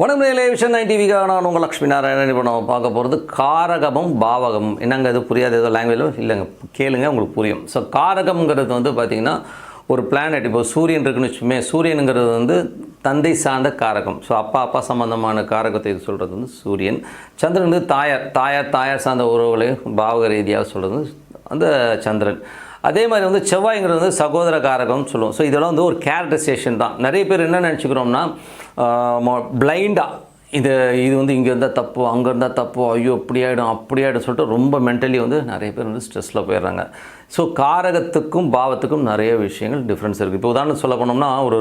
வணக்கம் நேரிலே vision nine டிவிக்காக நான் உங்கள் லக்ஷ்மி நாராயணன். இப்போ நம்ம பார்க்க போகிறது காரகமும் பாவகம் என்னங்க இது புரியாது? ஏதோ லாங்குவேஜ் இல்லைங்க கேளுங்க உங்களுக்கு புரியும். ஸோ காரகம்ங்கிறது வந்து பார்த்திங்கன்னா ஒரு பிளானட் இப்போ சூரியன் இருக்குன்னு வச்சுமே சூரியனுங்கிறது வந்து தந்தை சார்ந்த காரகம். ஸோ அப்பா அப்பா சம்மந்தமான காரகத்தை இது சொல்கிறது வந்து சூரியன். சந்திரன் வந்து தாயார் தாயார் தாயார் சார்ந்த உறவுகளையும் பாவக ரீதியாக சொல்கிறது அந்த சந்திரன். அதே மாதிரி வந்து செவ்வாய்ங்கிறது வந்து சகோதர காரகம்னு சொல்லுவோம். ஸோ இதெல்லாம் வந்து ஒரு கேரக்டரைசேஷன் தான். நிறைய பேர் என்ன நினச்சிக்கிறோம்னா பிளைண்டாக இது இது வந்து இங்கே இருந்தால் தப்பு அங்கே இருந்தால் தப்பு ஐயோ இப்படி ஆகிடும் அப்படி ஆகிடும் சொல்லிட்டு ரொம்ப மென்டலி வந்து நிறைய பேர் வந்து ஸ்ட்ரெஸ்ஸில் போயிடுறாங்க. ஸோ காரகத்துக்கும் பாவத்துக்கும் நிறைய விஷயங்கள் டிஃப்ரென்ஸ் இருக்குது இப்போ உதாரணம் சொல்ல போனோம்னா ஒரு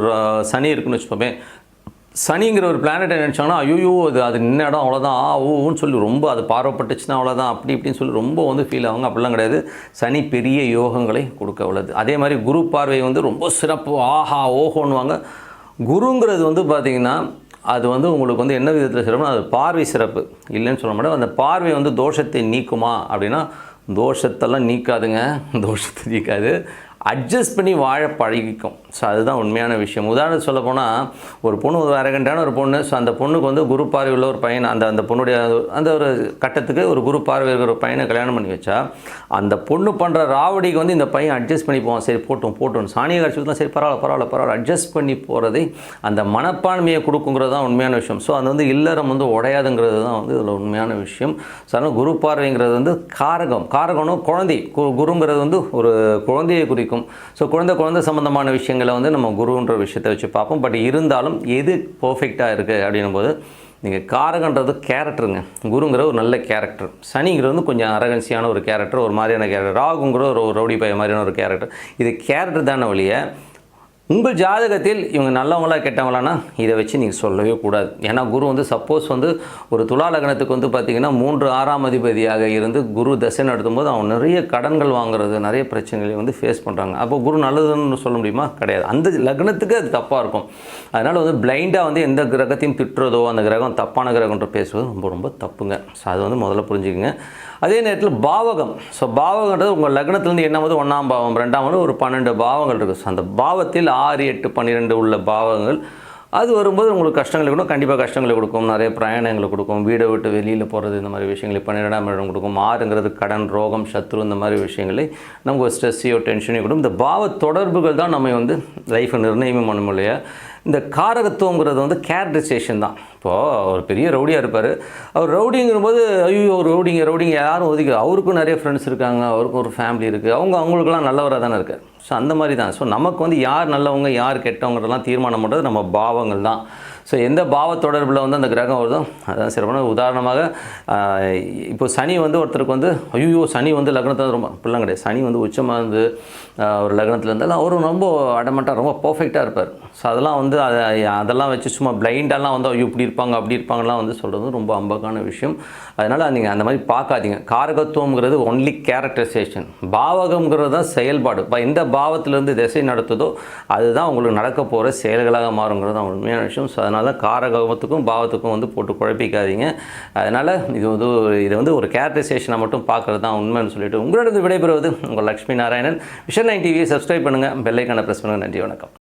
சனி இருக்குன்னு வச்சுப்போமே சனிங்கிற ஒரு பிளானட்டை நினச்சாங்கன்னா ஐயோ அது அது நின்ன இடம் அவ்வளோதான் ஆ ஓன்னு சொல்லி ரொம்ப அது பார்வப்பட்டுச்சுன்னா அவ்வளோதான் அப்படி இப்படின்னு சொல்லி ரொம்ப வந்து ஃபீல் ஆகுங்க அப்படிலாம் கிடையாது. சனி பெரிய யோகங்களை கொடுக்க உள்ளது. அதே மாதிரி குரு பார்வை வந்து ரொம்ப சிறப்பு ஆஹா ஓஹோன்னுவாங்க. குருங்கிறது வந்து பார்த்திங்கன்னா அது வந்து உங்களுக்கு வந்து என்ன விதத்தில் சிறப்புனா அது பார்வை சிறப்பு. இல்லைன்னு சொல்ல மாட்டேன். அந்த பார்வை வந்து தோஷத்தை நீக்குமா அப்படின்னா தோஷத்தெல்லாம் நீக்காதுங்க. தோஷத்தை நீக்காது. அட்ஜஸ்ட் பண்ணி வாழ பழகிக்கும். ஸோ அதுதான் உண்மையான விஷயம். உதாரணம் சொல்ல போனால் ஒரு பொண்ணு ஒரு அரகண்டான ஒரு பொண்ணு ஸோ அந்த பொண்ணுக்கு வந்து குரு பார்வை உள்ள ஒரு பையன் அந்த அந்த பொண்ணுடைய அந்த ஒரு கட்டத்துக்கு ஒரு குரு பார்வை இருக்கிற ஒரு பையனை கல்யாணம் பண்ணி வச்சா அந்த பொண்ணு பண்ணுற ராவடிக்கு வந்து இந்த பையன் அட்ஜஸ்ட் பண்ணி போவான். சரி போட்டோம் போட்டோம். சாணிய காட்சி சரி பரவாயில்ல பரவாயில்ல பரவாயில்ல. அட்ஜஸ்ட் பண்ணி போகிறதை அந்த மனப்பான்மையை கொடுக்குங்கிறது தான் உண்மையான விஷயம். ஸோ அது வந்து இல்லறம் வந்து உடையாதுங்கிறது தான் வந்து இதில் உண்மையான விஷயம். ஸோ அதனால் குரு பார்வைங்கிறது வந்து காரகம். காரகம்னு குழந்தை. கு- குருங்கிறது வந்து ஒரு குழந்தையை குறிக்கும். ஸோ குழந்தை குழந்தை சம்மந்தமான விஷயங்களை வந்து நம்ம குருன்ற விஷயத்தை வச்சு பார்ப்போம். பட் இருந்தாலும் எது பர்ஃபெக்டாக இருக்குது அப்படின்னும் போது நீங்கள் காரகன்றது கேரக்டருங்க குருங்கிற ஒரு நல்ல கேரக்டர் சனிங்கிறது வந்து கொஞ்சம் அரகன்சியான ஒரு கேரக்டர் ஒரு மாதிரியான கேரக்டர் ராகுங்கிற ஒரு ரவுடி பய மாதிரியான ஒரு கேரக்டர் இது கேரக்டர் தானே வழியை உங்கள் ஜாதகத்தில் இவங்க நல்லவங்களா கெட்டவங்களானா இதை வச்சு நீங்கள் சொல்லவே கூடாது. ஏன்னா குரு வந்து சப்போஸ் வந்து ஒரு துலா லக்னத்துக்கு வந்து பார்த்திங்கன்னா மூன்று ஆறாம் அதிபதியாக இருந்து குரு தசை நடத்தும்போது அவன் நிறைய கடன்கள் வாங்குறது நிறைய பிரச்சனைகளை வந்து ஃபேஸ் பண்ணுறாங்க அப்போ குரு நல்லதுன்னு சொல்ல முடியுமா? கிடையாது. அந்த லக்னத்துக்கு அது தப்பாக இருக்கும். அதனால் வந்து பிளைண்டாக வந்து எந்த கிரகத்தையும் திட்டுறதோ அந்த கிரகம் தப்பான கிரகம்ன்ற பேசுவது ரொம்ப ரொம்ப தப்புங்க. ஸோ அது வந்து முதல்ல புரிஞ்சுக்கங்க. அதே நேரத்தில் பாவகம். ஸோ பாவகன்றது உங்கள் லக்னத்துலேருந்து என்ன வந்து ஒன்றாம் பாவம். ரெண்டாம் ஒரு பன்னெண்டு பாவங்கள் இருக்குது ஸோ அந்த பாவத்தில் ஆறு எட்டு பன்னிரெண்டு உள்ள பாவங்கள் அது வரும்போது உங்களுக்கு கஷ்டங்களை கொடுக்கும். கண்டிப்பாக கஷ்டங்களை கொடுக்கும். நிறைய பிரயாணங்களை கொடுக்கும். வீடை விட்டு வெளியில் போகிறது இந்த மாதிரி விஷயங்களை பன்னிரெண்டாம் இடம் கொடுக்கும். ஆறுங்கிறது கடன் ரோகம் சத்ரு இந்த மாதிரி விஷயங்களை நமக்கு ஸ்ட்ரெஸ்ஸையோ டென்ஷனையோ கொடுக்கும். இந்த பாவ தொடர்புகள் தான் நம்ம வந்து லைஃப்பை நிர்ணயமே பண்ண இல்லையா இந்த காரகத்துவங்கிறது வந்து கேரக்டரைசேஷன் தான். இப்போது ஒரு பெரிய ரவுடியாக இருப்பார். அவர் ரவுடிங்கிற போது ஐயோ ரவுடிங்க ரவுடிங்க யாரும் ஒதுக்கி அவருக்கும் நிறைய ஃப்ரெண்ட்ஸ் இருக்காங்க. அவருக்கும் ஒரு ஃபேமிலி இருக்குது அவங்க அவங்களுக்குலாம் நல்லவராக தானே இருக்கார். ஸோ அந்த மாதிரி தான். ஸோ நமக்கு வந்து யார் நல்லவங்க யார் கெட்டவங்கிறதெல்லாம் தீர்மானம் பண்ணுறது நம்ம பாவங்கள் தான். ஸோ எந்த பாவ தொடர்பில் வந்து அந்த கிரகம் வருதோ அதான் சிறப்பான உதாரணமாக இப்போ சனி வந்து ஒருத்தருக்கு வந்து ஐயோ சனி வந்து லக்னத்தில் ரொம்ப அப்படிலாம் கிடையாது. சனி வந்து உச்சமாக இருந்து ஒரு லக்னத்தில் இருந்தாலும் அவரும் ரொம்ப அடமெண்ட்டாக ரொம்ப பர்ஃபெக்டாக இருப்பார். ஸோ அதெல்லாம் வந்து அதை அதெல்லாம் வச்சு சும்மா பிளைண்டெல்லாம் வந்து ஐயோ இப்படி இருப்பாங்க அப்படி இருப்பாங்கலாம் வந்து சொல்கிறது ரொம்ப அம்பக்கான விஷயம். அதனால் நீங்கள் அந்த மாதிரி பார்க்காதீங்க. காரகத்துவங்கிறது ஒன்லி கேரக்டரைசேஷன் பாவகம்ங்கிறது தான் செயல்பாடு. இப்போ எந்த பாவத்திலேருந்து திசை நடத்துதோ அதுதான் உங்களுக்கு நடக்க போகிற செயல்களாக மாறுங்கிறது தான் உண்மையான விஷயம். ஸோ அதனால் தான் காரகத்துக்கும் பாவத்துக்கும் வந்து போட்டு குழப்பிக்காதீங்க. அதனால் இது வந்து இது வந்து ஒரு கேரக்டரைசேஷனை மட்டும் பார்க்குறது தான் உண்மைன்னு சொல்லிட்டு உங்களிடம் விடைபெறுவது உங்கள் லக்ஷ்மி நாராயணன். விஷன் நைன் டிவியை சப்ஸ்கிரைப் பண்ணுங்கள் பெல்லைக்கான ப்ரெஸ் பண்ணுங்கள் நன்றி வணக்கம்.